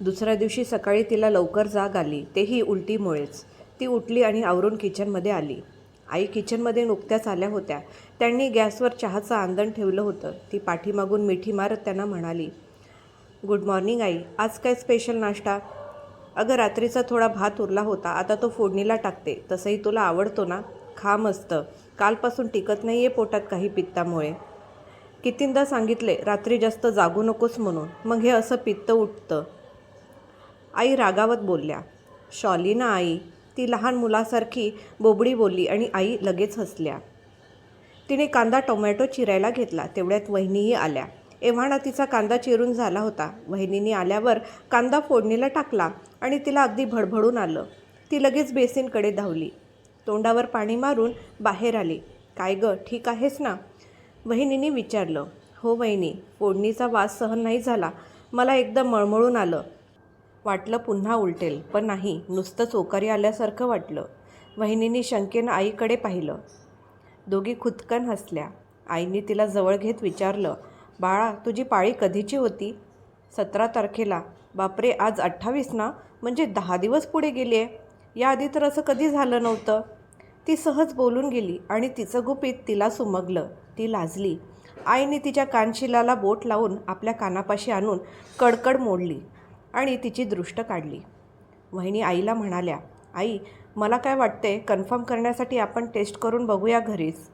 दुसऱ्या दिवशी सकाळी तिला लवकर जाग आली. तेही उलटीमुळेच. ती उठली आणि आवरून किचनमध्ये आली. आई किचनमध्ये नुकत्याच आल्या होत्या. त्यांनी गॅसवर चहाचं आंदण ठेवलं होतं. ती पाठीमागून मिठी मारत त्यांना म्हणाली गुड मॉर्निंग आई. आज काय स्पेशल नाश्ता? अगं रात्रीचा थोडा भात उरला होता. आता तो फोडणीला टाकते. तसंही तुला आवडतो ना? खा मस्त. कालपासून टिकत नाही आहे पोटात काही पित्तामुळे. कितींदा सांगितले रात्री जास्त जागू नकोस म्हणून. मग हे असं पित्त उठतं. आई रागावत बोलल्या. शॉलीना आई. ती लहान मुलासारखी बोबडी बोलली आणि आई लगेच हसल्या. तिने कांदा टोमॅटो चिरायला घेतला. तेवढ्यात वहिनीही आल्या. एव्हाना तिचा कांदा चिरून झाला होता. वहिनीने आल्यावर कांदा फोडणीला टाकला आणि तिला अगदी भडभडून आलं. ती लगेच बेसिनकडे धावली. तोंडावर पाणी मारून बाहेर आली. काय गं? ठीक आहेस ना? वहिनीने विचारलं. हो वहिनी फोडणीचा वास सहन नाही झाला. मला एकदम मळमळून आलं. वाटलं पुन्हा उलटेल पण नाही नुसतं चोकारी आल्यासारखं वाटलं. वहिनीने शंकेनं आईकडे पाहिलं. दोघी खुदकन हसल्या. आईने तिला जवळ घेत विचारलं बाळा तुझी पाळी कधीची होती? सतरा तारखेला. बापरे आज अठ्ठावीस ना? म्हणजे दहा दिवस पुढे गेली आहे याआधी तर असं कधी झालं नव्हतं? ती सहज बोलून गेली आणि तिचं गुपित तिला सुमगलं. ती लाजली. आईने तिच्या कानशिलाला बोट लावून आपल्या कानापाशी आणून कडकड मोडली. आणि तिची दृष्ट काढली. वहिनी आईला म्हणाल्या आई मला काय वाटते कन्फर्म करण्यासाठी आपण टेस्ट करून बघूया घरीच.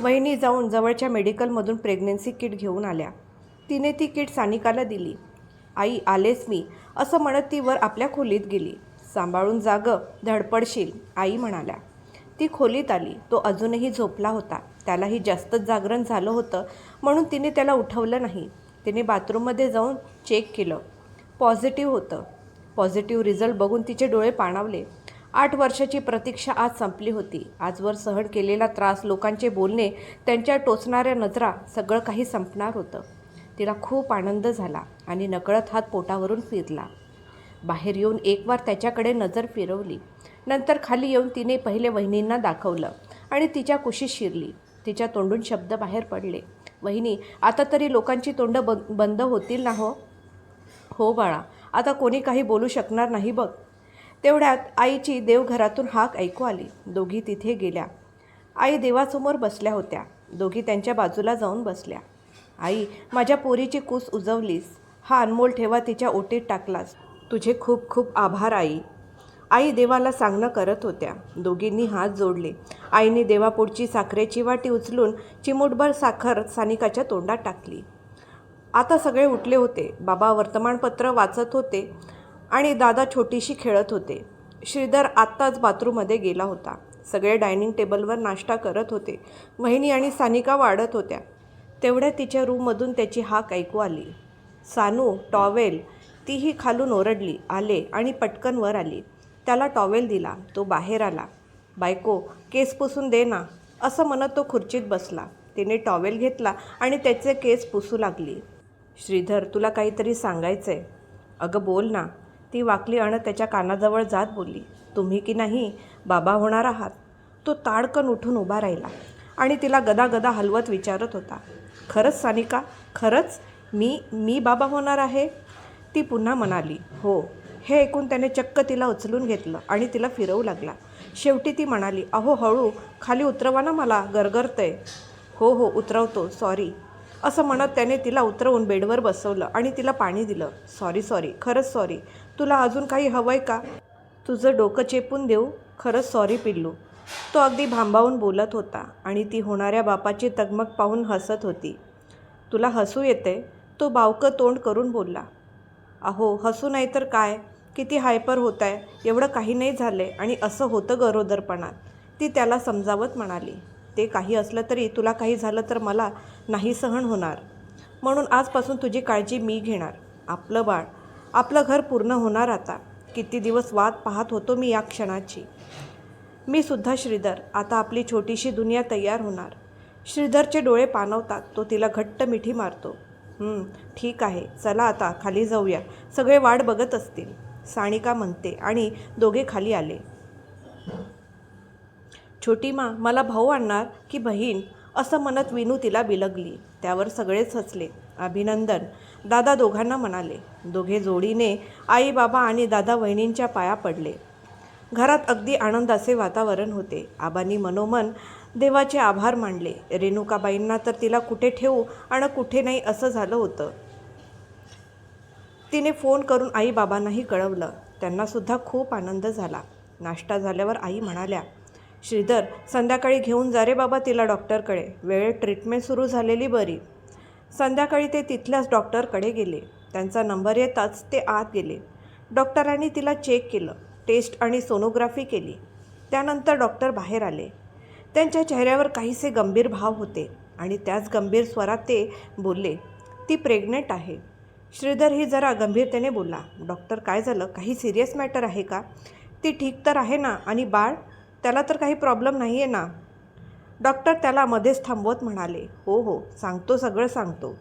वहिनी जाऊन जवळच्या मेडिकलमधून प्रेग्नेन्सी किट घेऊन आल्या. तिने ती किट सानिकाला दिली. आई आलेच मी असं म्हणत ती वर आपल्या खोलीत गेली. सांभाळून जाग धडपडशील आई म्हणाल्या. ती खोलीत आली. तो अजूनही झोपला होता. त्यालाही जास्तच जागरण झालं होतं म्हणून तिने त्याला उठवलं नाही. तिने बाथरूममध्ये जाऊन चेक केलं. पॉझिटिव्ह होतं. पॉझिटिव्ह रिझल्ट बघून तिचे डोळे पाणावले. आठ वर्षाची प्रतीक्षा आज संपली होती. आजवर सहन केलेला त्रास लोकांचे बोलणे त्यांच्या टोचणाऱ्या नजरा सगळं काही संपणार होतं. तिला खूप आनंद झाला आणि नकळत हात पोटावरून फिरला. बाहेर येऊन एक वार त्याच्याकडे नजर फिरवली. नंतर खाली येऊन तिने पहिले वहिनींना दाखवलं आणि तिच्या कुशीत शिरली. तिच्या तोंडून शब्द बाहेर पडले. वहिनी आता तरी लोकांची तोंड बंद बंद होतील ना हो? हो बाळा आता कोणी काही बोलू शकणार नाही बघ. तेवढ्यात आईची देवघरातून हाक ऐकू आली. दोघी तिथे गेल्या. आई देवासमोर बसल्या होत्या. दोघी त्यांच्या बाजूला जाऊन बसल्या. आई माझ्या पोरीची कूस उजवलीस. हा अनमोल ठेवा तिच्या ओटीत टाकलास. तुझे खूप खूप आभार आई. आई देवाला सांगणं करत होत्या. दोघींनी हात जोडले. आईने देवापुढची साखरेची वाटी उचलून चिमूटभर साखर सानिकाच्या तोंडात टाकली. आता सगळे उठले होते. बाबा वर्तमानपत्र वाचत होते आणि दादा छोटीशी खेळत होते. श्रीधर आत्ताच बाथरूममध्ये गेला होता. सगळे डायनिंग टेबलवर नाश्ता करत होते. वहिनी आणि सानिका वाढत होत्या. तेवढ्या तिच्या रूममधून त्याची हाक ऐकू आली. सानू टॉवेल तीही खालून ओरडली आले आणि पटकन वर आली. त्याला टॉवेल दिला. तो बाहेर आला. बायको केस पुसून दे ना. असं म्हणत तो खुर्चीत बसला. तिने टॉवेल घेतला आणि त्याचे केस पुसू लागली. श्रीधर तुला काहीतरी सांगायचं आहे अगं बोल ना. ती वाकली आणि त्याच्या कानाजवळ जात बोलली. तुम्ही की नाही बाबा होणार आहात. तो ताडकन उठून उभा राहिला आणि तिला गदा गदा हलवत विचारत होता. खरंच सानिका? खरंच? मी मी बाबा होणार आहे? ती पुन्हा म्हणाली हो. हे ऐकून त्याने चक्क तिला उचलून घेतलं आणि तिला फिरवू लागला. शेवटी ती म्हणाली अहो हळू. खाली उतरवा ना मला. गरगरतंय. हो हो उतरवतो. सॉरी असं म्हणत त्याने तिला उतरवून बेडवर बसवलं आणि तिला पाणी दिलं. Sorry sorry. खरंच सॉरी. तुला अजून काही हवं आहे का? तुझं डोकं चेपून देऊ. खरंच सॉरी पिल्लू. तो अगदी भांबावून बोलत होता आणि ती होणाऱ्या बापाची तगमग पाहून हसत होती. तुला हसू येते तो बावकं तोंड करून बोलला. अहो हसू नाही तर काय? किती हायपर होत आहे एवढं काही नाही झालं आहे आणि असं होतं गरोदरपणात. ती त्याला समजावत म्हणाली. ते काही असलं तरी तुला काही झालं तर मला नाही सहन होणार. म्हणून आजपासून तुझी काळजी मी घेणार. आपलं बाळ आपलं घर पूर्ण होणार आता. किती दिवस वाद पाहत होतो मी या क्षणाची. मी सुद्धा श्रीधर आता आपली छोटीशी दुनिया तयार होणार. श्रीधरचे डोळे पाणवतात तो तिला घट्ट मिठी मारतो. ठीक आहे चला आता खाली जाऊया. सगळे वाट बघत असतील. सानिका म्हणते आणि दोघे खाली आले. छोटी मा मला भाऊ आणणार की बहीण? असं म्हणत विनू तिला बिलगली. त्यावर सगळेच हसले. अभिनंदन. दादा दोघांना म्हणाले. दोघे जोडीने आई बाबा आणि दादा वहिनींच्या पाया पडले. घरात अगदी आनंदाचे वातावरण होते. आबांनी मनोमन देवाचे आभार मानले. रेणुकाबाईंना तर तिला कुठे ठेवू आणि कुठे नाही असं झालं होतं. तिने फोन करून आई बाबांनाही कळवलं त्यांनासुद्धा खूप आनंद झाला. नाश्ता झाल्यावर आई म्हणाल्या श्रीधर संध्याकाळी घेऊन जा रे बाबा तिला डॉक्टरकडे. वेळेत ट्रीटमेंट सुरू झालेली बरी. संध्याकाळी ते तिथल्याच डॉक्टरकडे गेले. त्यांचा नंबर येताच ते आत गेले. डॉक्टरांनी तिला चेक केलं टेस्ट आणि सोनोग्राफी केली. त्यानंतर डॉक्टर बाहेर आले. त्यांच्या चेहऱ्यावर काहीसे गंभीर भाव होते आणि त्याच गंभीर स्वरात ते बोलले ती प्रेग्नेंट आहे. श्रीधर ही जरा गंभीरतेने बोलला डॉक्टर काय झालं? काही सिरियस मॅटर आहे का? ती ठीक तर आहे ना? आणि बाळ? त्याला तर काही प्रॉब्लेम नाही आहे ना. डॉक्टर त्याला मध्येच थांबवत म्हणाले हो हो सांगतो सगळं सांगतो.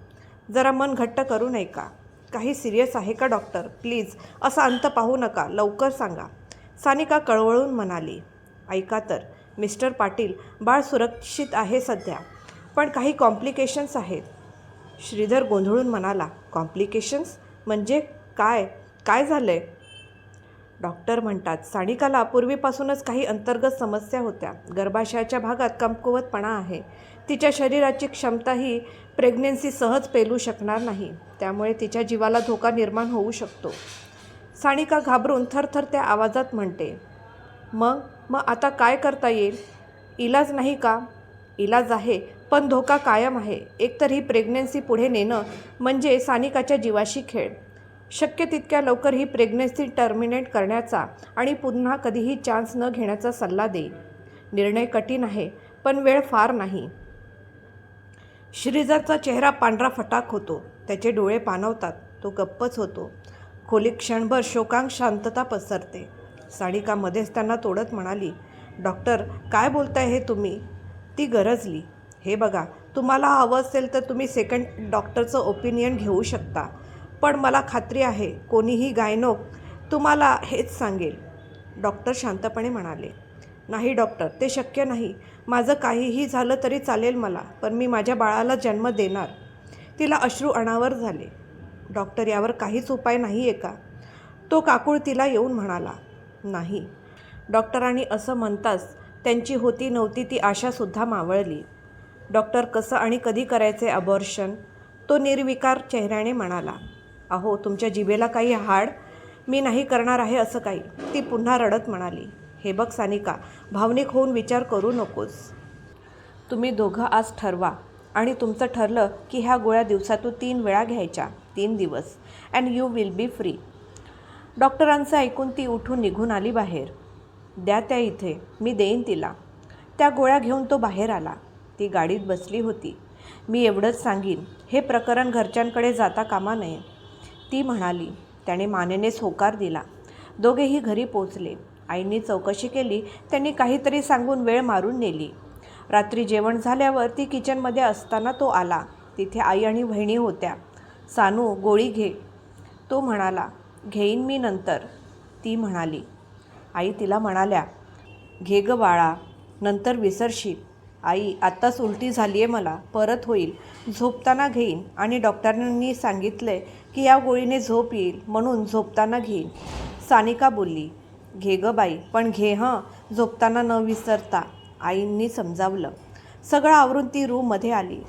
जरा मन घट्ट करू नये का काही सिरियस आहे का डॉक्टर प्लीज असा अंत पाहू नका. लवकर सांगा. सानिका कळवळून म्हणाली ऐका तर मिस्टर पाटील बाळ सुरक्षित आहे सध्या पण काही कॉम्प्लिकेशन्स आहेत. श्रीधर गोंधळून म्हणाला कॉम्प्लिकेशन्स म्हणजे काय? काय झालं आहे डॉक्टर म्हणतात सानिकाला पूर्वीपासूनच काही अंतर्गत समस्या होत्या. गर्भाशयाच्या भागात कमकुवतपणा आहे. तिच्या शरीराची क्षमता ही प्रेग्नेन्सी सहज पेलू शकणार नाही. त्यामुळे तिच्या जीवाला धोका निर्माण होऊ शकतो. सानिका घाबरून थरथर त्या आवाजात म्हणते मग मग आता काय करता येईल? इलाज नाही का? इलाज आहे पण धोका कायम आहे. एकतर ही प्रेग्नेन्सी पुढे नेणं म्हणजे सानिकाच्या जीवाशी खेळ. शक्य तितक्या लवकर ही प्रेग्नेसी टर्मिनेट करण्याचा आणि पुन्हा कधीही चान्स न घेण्याचा सल्ला देईल निर्णय कठीण आहे पण वेळ फार नाही. श्रीजाचा चेहरा पांढरा फटाक होतो. त्याचे डोळे पाणवतात तो गप्पच होतो. खोली क्षणभर शोकांक शांतता पसरते. सानिका मध्येच त्यांना तोडत म्हणाली डॉक्टर काय बोलताय हे तुम्ही? ती गरजली. हे बघा तुम्हाला हवं असेल तर तुम्ही सेकंड डॉक्टरचं ओपिनियन घेऊ शकता. पण मला खात्री आहे कोणीही गायनोक तुम्हाला हेच सांगेल. डॉक्टर शांतपणे म्हणाले नाही डॉक्टर ते शक्य नाही. माझं काहीही झालं तरी चालेल मला पण मी माझ्या बाळाला जन्म देणार. तिला अश्रू अनावर झाले. डॉक्टर यावर काहीच उपाय नाही आहे का? तो काकूळ तिला येऊन म्हणाला नाही. डॉक्टरांनी असं म्हणताच त्यांची होती नव्हती ती आशासुद्धा मावळली. डॉक्टर कसं आणि कधी करायचे अबॉर्शन तो निर्विकार चेहऱ्याने म्हणाला अहो तुमच्या जिभेला काही हाड? मी नाही करणार आहे असं काही. ती पुन्हा रडत म्हणाली. हे बघ सानिका भावनिक होऊन विचार करू नकोस. तुम्ही दोघं आज ठरवा. आणि तुमचं ठरलं की ह्या गोळ्या दिवसातून तीन वेळा घ्यायच्या. तीन दिवस. And you will be free डॉक्टरांचं ऐकून ती उठून निघून आली बाहेर. द्या त्या इथे. मी देईन तिला. त्या गोळ्या घेऊन तो बाहेर आला. ती गाडीत बसली होती. मी एवढंच सांगीन. हे प्रकरण घरच्यांकडे जाता कामा नये. ती म्हणाली त्याने मानेनेच होकार दिला. दोघेही घरी पोचले आईंनी चौकशी केली त्यांनी काहीतरी सांगून वेळ मारून नेली. रात्री जेवण झाल्यावर ती किचनमध्ये असताना तो आला. तिथे आई आणि बहिणी होत्या. सानू गोळी घे. तो म्हणाला घेईन मी नंतर. ती म्हणाली. आई तिला म्हणाल्या घे ग बाळा नंतर विसरशील. आई आत्ताच उलटी झाली आहे मला परत होईल. झोपताना घेईन आणि डॉक्टरांनी सांगितले की या गोळीने झोप येईल म्हणून झोपताना घेईन. सानिका बोलली घे ग बाई पण घे हं झोपताना न विसरता. आईंनी समजावलं. सगळं आवरून ती रूममध्ये आली.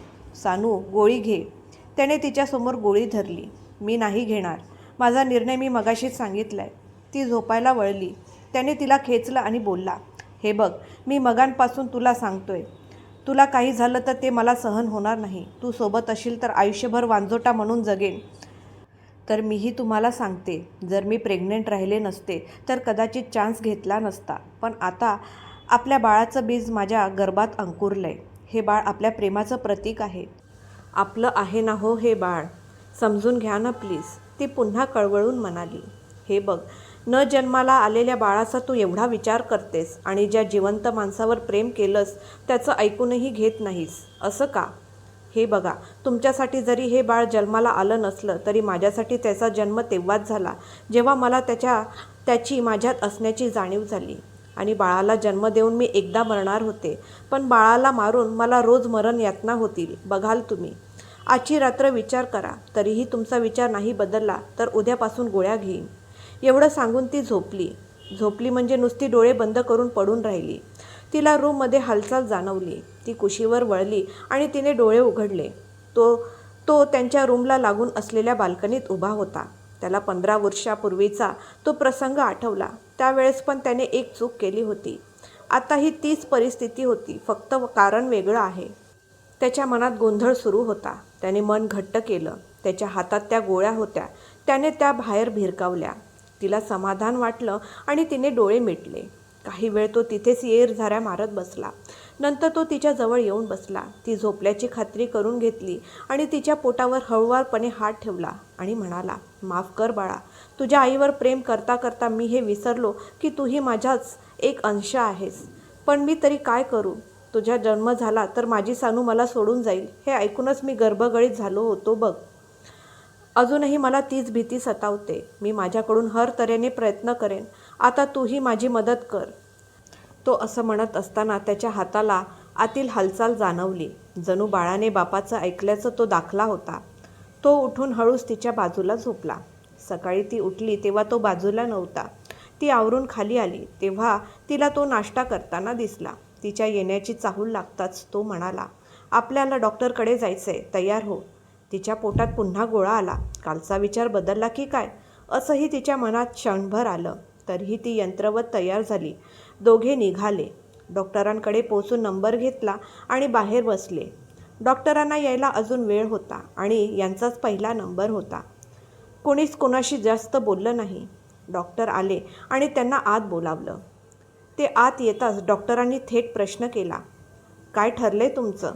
सानू गोळी घे. त्याने तिच्यासमोर गोळी धरली. मी नाही घेणार. माझा निर्णय मी मगाशीच सांगितला आहे ती झोपायला वळली. त्याने तिला खेचलं आणि बोलला हे बघ मी मगांपासून तुला सांगतोय तुला काही झालं तर ते मला सहन होणार नाही. तू सोबत असशील तर आयुष्यभर वांजोटा म्हणून जगेन. तर मीही तुम्हाला सांगते जर मी प्रेग्नेंट राहिले नसते तर कदाचित चान्स घेतला नसता. पण आता आपल्या बाळाचं बीज माझ्या गर्भात अंकुरलं आहे हे बाळ आपल्या प्रेमाचं प्रतीक आहे. आपलं आहे ना हो हे बाळ. समजून घ्या ना प्लीज. ती पुन्हा कळवळून म्हणाली. हे बघ न जन्माला आलेल्या बाळाचा तू एवढा विचार करतेस आणि ज्या जिवंत माणसावर प्रेम केलंस त्याचं ऐकूनही घेत नाहीस. असं का? हे बघा तुमच्यासाठी जरी हे बाळ जन्माला आलं नसलं तरी माझ्यासाठी त्याचा जन्म तेव्हाच झाला जेव्हा मला त्याच्या त्याची माझ्यात असण्याची जाणीव झाली. आणि बाळाला जन्म देऊन मी एकदा मरणार होते पण बाळाला मारून मला रोज मरण यातना होतील बघाल तुम्ही. आजची रात्र विचार करा तरीही तुमचा विचार नाही बदलला तर उद्यापासून गोळ्या घेईन. एवढं सांगून ती झोपली. झोपली म्हणजे नुसती डोळे बंद करून पडून राहिली. तिला रूममध्ये हालचाल जाणवली. ती कुशीवर वळली आणि तिने डोळे उघडले. तो तो त्यांच्या रूमला लागून असलेल्या बाल्कनीत उभा होता. त्याला पंधरा वर्षापूर्वीचा तो प्रसंग आठवला. त्यावेळेस पण त्याने एक चूक केली होती. आता ही तीच परिस्थिती होती. फक्त कारण वेगळं आहे. त्याच्या मनात गोंधळ सुरू होता. त्याने मन घट्ट केलं. त्याच्या हातात त्या गोळ्या होत्या. त्याने त्या बाहेर भिरकावल्या. तिला समाधान वाटलं आणि तिने डोळे मिटले. काही वेळ तो तिथेच येर झाऱ्या मारत बसला. नंतर तो तिच्या जवळ येऊन बसला. ती झोपल्याची खात्री करून घेतली आणि तिच्या पोटावर हळुवारपणे हात ठेवला आणि म्हणाला माफ कर बाळा. तुझ्या आईवर प्रेम करता करता मी हे विसरलो की तूही माझ्याच एक अंश आहेस. पण मी तरी काय करू? तुझा जन्म झाला तर माझी सानू मला सोडून जाईल. हे ऐकूनच मी गर्भगळीत झालो होतो बघ. अजूनही मला तीच भीती सतावते. मी माझ्याकडून हर तऱ्हेने प्रयत्न करेन. आता तूही माझी मदत कर. तो असं म्हणत असताना त्याच्या हाताला आतील हालचाल जाणवली. जणू बाळाने बापाचं ऐकल्याचं तो दाखला होता. तो उठून हळूच तिच्या बाजूला झोपला. सकाळी ती उठली तेव्हा तो बाजूला नव्हता. ती आवरून खाली आली. तेव्हा तिला तो नाश्ता करताना दिसला. तिच्या येण्याची चाहूल लागताच तो म्हणाला आपल्याला डॉक्टरकडे जायचं आहे तयार हो. तिच्या पोटात पुन्हा गोळा आला. कालचा विचार बदलला की काय? असंही तिच्या मनात क्षणभर आलं. तरीही ती यंत्रवत तयार झाली. दोघे निघाले. डॉक्टरांकडे पोचून नंबर घेतला आणि बाहेर बसले. डॉक्टरांना यायला अजून वेळ होता आणि यांचाच पहिला नंबर होता. कोणीच कोणाशी जास्त बोललं नाही. डॉक्टर आले आणि त्यांना आत बोलावलं. ते आत येताच डॉक्टरांनी थेट प्रश्न केला. काय ठरले तुमचं?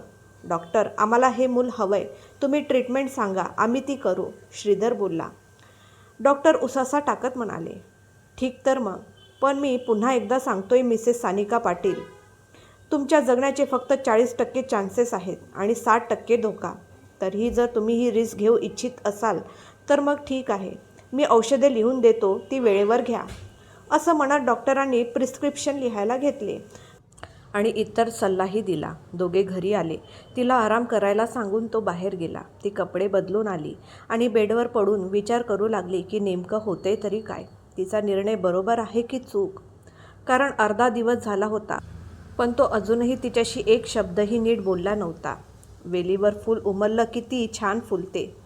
डॉक्टर आम्हाला हे मूल हवंय. तुम्ही ट्रीटमेंट सांगा आम्ही ती करू. श्रीधर बोलला. डॉक्टर उसासा टाकत म्हणाले. ठीक तर मग पण मी पुन्हा एकदा सांगतोय मिसेस सानिका पाटील. तुमच्या जगण्याचे फक्त चाळीस टक्के चान्सेस आहेत आणि साठ टक्के धोका. तरीही जर तुम्ही ही रिस्क घेऊ इच्छित असाल तर मग ठीक आहे. मी औषधे लिहून देतो ती वेळेवर घ्या. असं म्हणत डॉक्टरांनी प्रिस्क्रिप्शन लिहायला घेतले. आणि इतर सल्लाही दिला. दोघे घरी आले. तिला आराम करायला सांगून तो बाहेर गेला. ती कपडे बदलून आली आणि बेडवर पडून विचार करू लागली की नेमकं होते तरी काय? तिचा निर्णय बरोबर आहे की चूक? कारण अर्धा दिवस झाला होता. पण तो अजूनही तिच्याशी एक शब्दही नीट बोलला नव्हता. वेलीवर फूल उमललं की ती छान फुलते.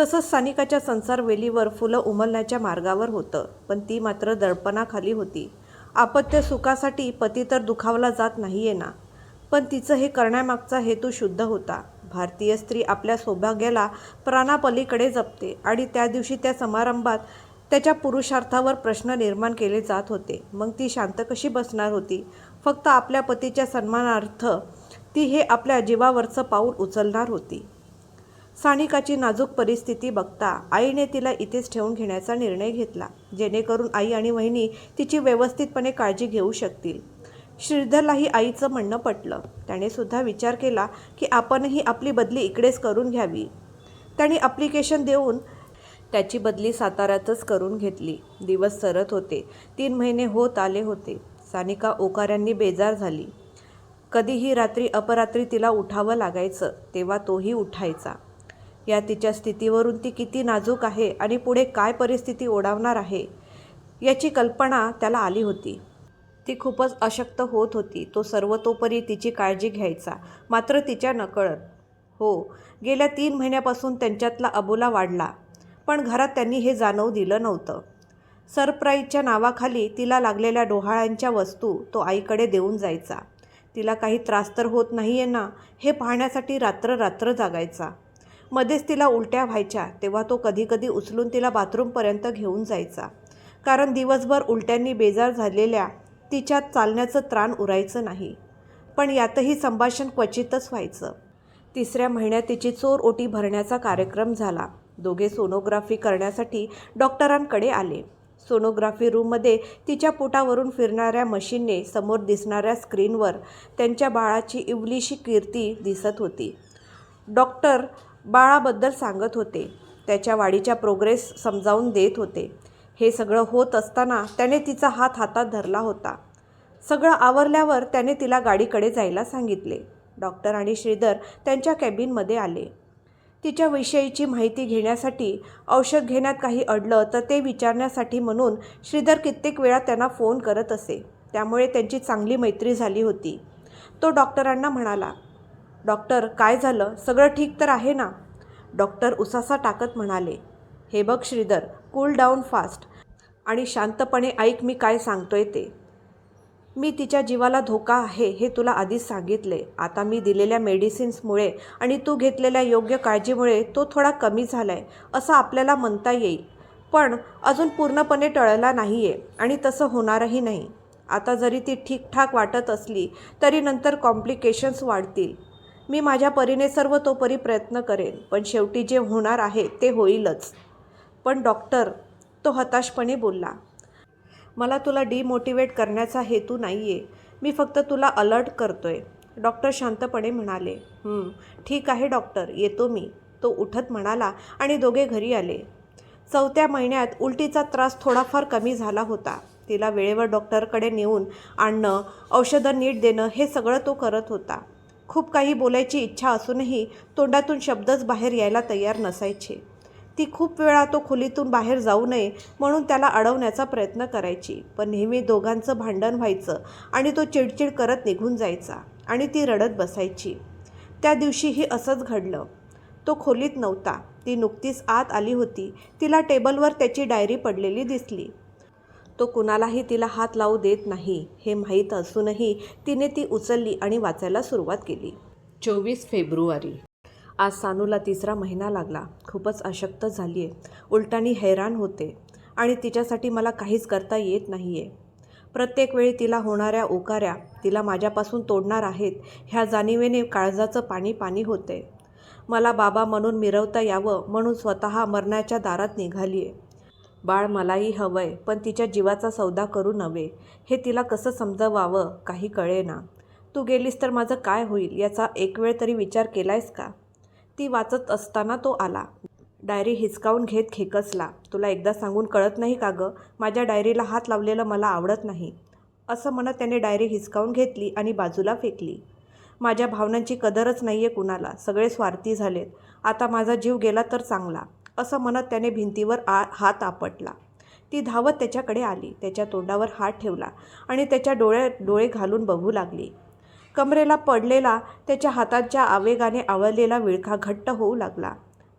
तसंच सानिकाच्या संसार वेलीवर फुलं उमलण्याच्या मार्गावर होतं. पण ती मात्र दडपणाखाली होती. आपत्य सुखासाठी पती तर दुखावला जात नाही आहे ना. पण तिचं हे करण्यामागचा हेतू शुद्ध होता. भारतीय स्त्री आपल्या सौभाग्याला प्राणापलीकडे जपते आणि त्या दिवशी त्या समारंभात त्याच्या पुरुषार्थावर प्रश्न निर्माण केले जात होते. मग ती शांत कशी बसणार होती? फक्त आपल्या पतीच्या सन्मानार्थ ती हे आपल्या जीवावरचं पाऊल उचलणार होती. सानिकाची नाजूक परिस्थिती बघता आईने तिला इथेच ठेवून घेण्याचा निर्णय घेतला जेणेकरून आई आणि वहिनी तिची व्यवस्थितपणे काळजी घेऊ शकतील. श्रीधरलाही आईचं म्हणणं पटलं. त्याने सुद्धा विचार केला की आपणही आपली बदली इकडेच करून घ्यावी. त्याने अप्लिकेशन देऊन त्याची बदली साताऱ्यातच करून घेतली. दिवस सरत होते. तीन महिने होत आले होते. सानिका ओकाऱ्यांनी बेजार झाली. कधीही रात्री अपरात्री तिला उठावं लागायचं तेव्हा तोही उठायचा. या तिच्या स्थितीवरून ती किती नाजूक आहे आणि पुढे काय परिस्थिती ओढावणार आहे याची कल्पना त्याला आली होती. ती खूपच अशक्त होत होती. तो सर्वतोपरी तिची काळजी घ्यायचा मात्र तिच्या नकळत. हो गेल्या तीन महिन्यापासून त्यांच्यातला अबोला वाढला पण घरात त्यांनी हे जाणवू दिलं नव्हतं. सरप्राईजच्या नावाखाली तिला लागलेल्या डोहाळ्यांच्या वस्तू तो आईकडे देऊन जायचा. तिला काही त्रास तर होत नाही आहे ना हे पाहण्यासाठी रात्र रात्र जागायचा. मध्येच तिला उलट्या व्हायच्या तेव्हा तो कधीकधी उचलून तिला बाथरूमपर्यंत घेऊन जायचा. कारण दिवसभर उलट्यांनी बेजार झालेल्या तिच्यात चालण्याचं त्राण उरायचं नाही. पण यातही संभाषण क्वचितच व्हायचं. तिसऱ्या महिन्यात तिची चोर ओटी भरण्याचा कार्यक्रम झाला. दोघे सोनोग्राफी करण्यासाठी डॉक्टरांकडे आले. सोनोग्राफी रूममध्ये तिच्या पोटावरून फिरणाऱ्या मशीनने समोर दिसणाऱ्या स्क्रीनवर त्यांच्या बाळाची इवलीशी कीर्ती दिसत होती. डॉक्टर बाळाबद्दल सांगत होते. त्याच्या वाढीच्या प्रोग्रेस समजावून देत होते. हे सगळं होत असताना त्याने तिचा हात हातात धरला होता. सगळं आवरल्यावर त्याने तिला गाडीकडे जायला सांगितले. डॉक्टर आणि श्रीधर त्यांच्या कॅबिनमध्ये आले. तिच्याविषयीची माहिती घेण्यासाठी औषध घेण्यात काही अडलं तर ते विचारण्यासाठी म्हणून श्रीधर कित्येक वेळा त्यांना फोन करत असे. त्यामुळे त्यांची चांगली मैत्री झाली होती. तो डॉक्टरांना म्हणाला डॉक्टर काय झालं? सगळं ठीक तर आहे ना? डॉक्टर उसासा टाकत म्हणाले हे बघ श्रीधर कूल डाऊन फास्ट आणि शांतपणे ऐक मी काय सांगतोय ते. मी तिच्या जीवाला धोका आहे हे तुला आधीच सांगितले. आता मी दिलेल्या मेडिसिन्समुळे आणि तू घेतलेल्या योग्य काळजीमुळे तो थोडा कमी झाला आहे असं आपल्याला म्हणता येईल. पण अजून पूर्णपणे टळला नाही आहे आणि तसं होणारही नाही. आता जरी ती ठीकठाक वाटत असली तरी नंतर कॉम्प्लिकेशन्स वाढतील. मी माझ्या परीने सर्व तोपरी प्रयत्न करेन पण शेवटी जे होणार आहे ते होईलच. पण डॉक्टर तो हताशपणे बोलला मला तुला डिमोटिवेट करण्याचा हेतू नाही आहे मी फक्त तुला अलर्ट करतोय. डॉक्टर शांतपणे म्हणाले ठीक आहे डॉक्टर येतो मी. तो उठत म्हणाला आणि दोघे घरी आले. चौथ्या महिन्यात उलटीचा त्रास थोडाफार कमी झाला होता. तिला वेळेवर डॉक्टरकडे नेऊन आणणं औषधं नीट देणं हे सगळं तो करत होता. खूप काही बोलायची इच्छा असूनही तोंडातून शब्दच बाहेर यायला तयार नसायचे. ती खूप वेळा तो खोलीतून बाहेर जाऊ नये म्हणून त्याला अडवण्याचा प्रयत्न करायची. पण नेहमी दोघांचं भांडण व्हायचं आणि तो चिडचिड करत निघून जायचा आणि ती रडत बसायची. त्या दिवशीही असंच घडलं. तो खोलीत नव्हता. ती नुकतीच आत आली होती. तिला टेबलवर त्याची डायरी पडलेली दिसली. तो कुणालाही तिला हात लावू देत नाही हे माहीत असूनही तिने ती उचलली आणि वाचायला सुरुवात केली. चोवीस फेब्रुवारी. आज सानूला तिसरा महिना लागला. खूपच अशक्त झाली आहे उलटानी हैराण होते. आणि तिच्यासाठी मला काहीच करता येत नाही आहे प्रत्येक वेळी तिला होणाऱ्या ओकाऱ्या तिला माझ्यापासून तोडणार आहेत ह्या जाणीवेने काळजाचं पाणी पाणी होते मला बाबा म्हणून मिरवता यावं म्हणून स्वतः मरण्याच्या दारात निघाली आहे बाळ मलाही हवंय पण तिच्या जीवाचा सौदा करू नव्हे. हे तिला कसं समजवावं काही कळेना. तू गेलीस तर माझं काय होईल याचा एक वेळ तरी विचार केलायस का? ती वाचत असताना तो आला. डायरी हिसकावून घेत खेकसला. तुला एकदा सांगून कळत नाही का गं? माझ्या डायरीला हात लावलेलं मला आवडत नाही. असं म्हणत त्याने डायरी हिसकावून घेतली आणि बाजूला फेकली. माझ्या भावनांची कदरच नाही आहे कुणाला. सगळे स्वार्थी झालेत. आता माझा जीव गेला तर चांगला. असं म्हणत त्याने भिंतीवर आ हात आपटला. ती धावत त्याच्याकडे आली. त्याच्या तोंडावर हात ठेवला आणि त्याच्या डोळ्या डोळे घालून बघू लागली. कमरेला पडलेला त्याच्या हाताच्या आवेगाने आवळलेला विळखा घट्ट होऊ लागला.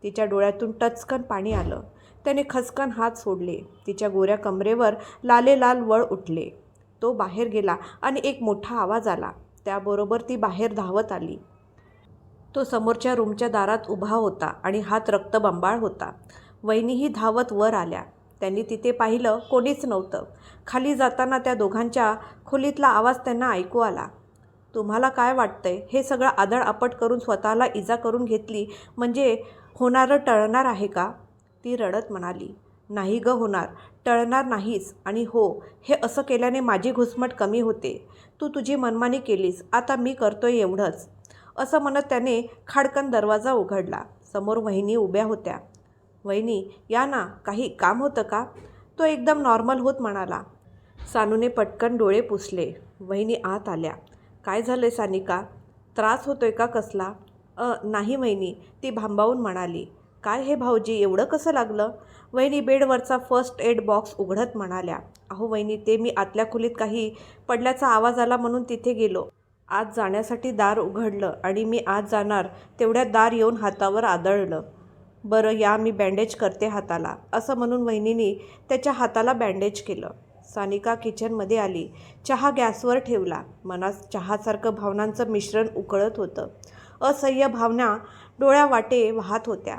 तिच्या डोळ्यातून टचकन पाणी आलं. त्याने खचकन हात सोडले. तिच्या गोऱ्या कमरेवर लाले लाल वळ उठले. तो बाहेर गेला आणि एक मोठा आवाज आला. त्याबरोबर ती बाहेर धावत आली. तो समोरच्या रूमच्या दारात उभा होता आणि हात रक्तबंबाळ होता. वहिनीही धावत वर आल्या. त्यांनी तिथे पाहिलं कोणीच नव्हतं. खाली जाताना त्या दोघांच्या खोलीतला आवाज त्यांना ऐकू आला. तुम्हाला काय वाटतंय? हे सगळं आदळ आपट करून स्वतःला इजा करून घेतली म्हणजे होणारं टळणार आहे का? ती रडत म्हणाली. नाही ग होणार. टळणार नाहीच आणि हो हे असं केल्याने माझी घुसमट कमी होते. तू तुझी मनमानी केलीस. आता मी करतोय एवढंच. असं म्हणत त्याने खाडकन दरवाजा उघडला. समोर वहिनी उभ्या होत्या. वहिनी या ना काही काम होतं का? तो एकदम नॉर्मल होत म्हणाला. सानूने पटकन डोळे पुसले. वहिनी आत आल्या. काय झालं आहे सानिका? त्रास होतोय का कसला? अ नाही वहिनी ती भांबावून म्हणाली. काय हे भाऊजी एवढं कसं लागलं? वहिनी बेडवरचा फर्स्ट एड बॉक्स उघडत म्हणाल्या. अहो वहिनी ते मी आतल्या खोलीत काही पडल्याचा आवाज आला म्हणून तिथे गेलो. आत जाण्यासाठी दार उघडलं आणि मी आत जाणार तेवढ्यात दार येऊन हातावर आदळलं. बरं या मी बँडेज करते हाताला असं म्हणून वहिनीने त्याच्या हाताला बँडेज केलं. सानिका किचनमध्ये आली चहा गॅसवर ठेवला. मनात चहासारखं भावनांचं मिश्रण उकळत होतं. असह्य भावना डोळ्या वाटे वाहत होत्या.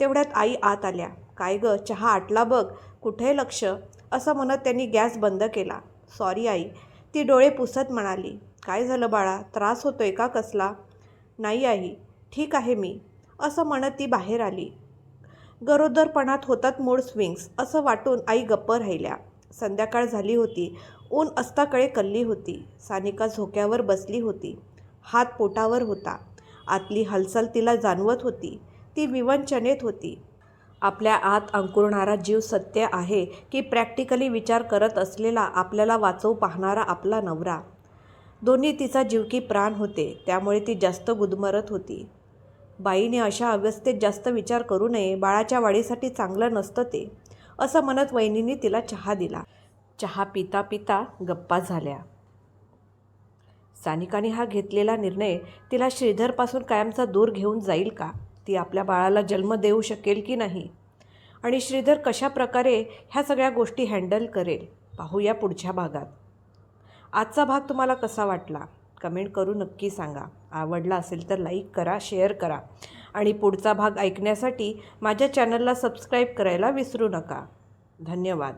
तेवढ्यात आई आत आल्या. काय गं चहा आटला बघ कुठे लक्ष? असं म्हणत त्यांनी गॅस बंद केला. सॉरी आई ती डोळे पुसत म्हणाली. काय झालं बाळा? त्रास होतोय का कसला? नाही आई ठीक आहे मी असं म्हणत ती बाहेर आली. गरोदरपणात होतात मूड स्विंग्स असं वाटून आई गप्प राहिल्या. संध्याकाळ झाली होती. ऊन अस्ताकडे कल्ली होती. सानिका झोक्यावर बसली होती. हात पोटावर होता. आतली हालचाल तिला जाणवत होती. ती विवंचनेत होती. आपल्या आत अंकुरणारा जीव सत्य आहे की प्रॅक्टिकली विचार करत असलेला आपल्याला वाचवू पाहणारा आपला नवरा. दोन्ही तिचा जीव की प्राण होते त्यामुळे ती जास्त गुदमरत होती. बाईने अशा अवस्थेत जास्त विचार करू नये बाळाच्या वाढीसाठी चांगलं नसतं ते असं म्हणत वहिनींनी तिला चहा दिला. चहा पिता पिता गप्पा झाल्या. सानिकाने हा घेतलेला निर्णय तिला श्रीधरपासून कायमचा दूर घेऊन जाईल का? ती आपल्या बाळाला जन्म देऊ शकेल की नाही? आणि श्रीधर कशा प्रकारे ह्या सगळ्या गोष्टी हँडल करेल? पाहूया पुढच्या भागात. आजचा भाग तुम्हाला कसा वाटला? कमेंट करू नक्की सांगा. आवडला असेल तर लाईक करा शेअर करा. आणि पुढचा भाग ऐकण्यासाठी माझ्या चॅनलला सबस्क्राईब करायला विसरू नका. धन्यवाद.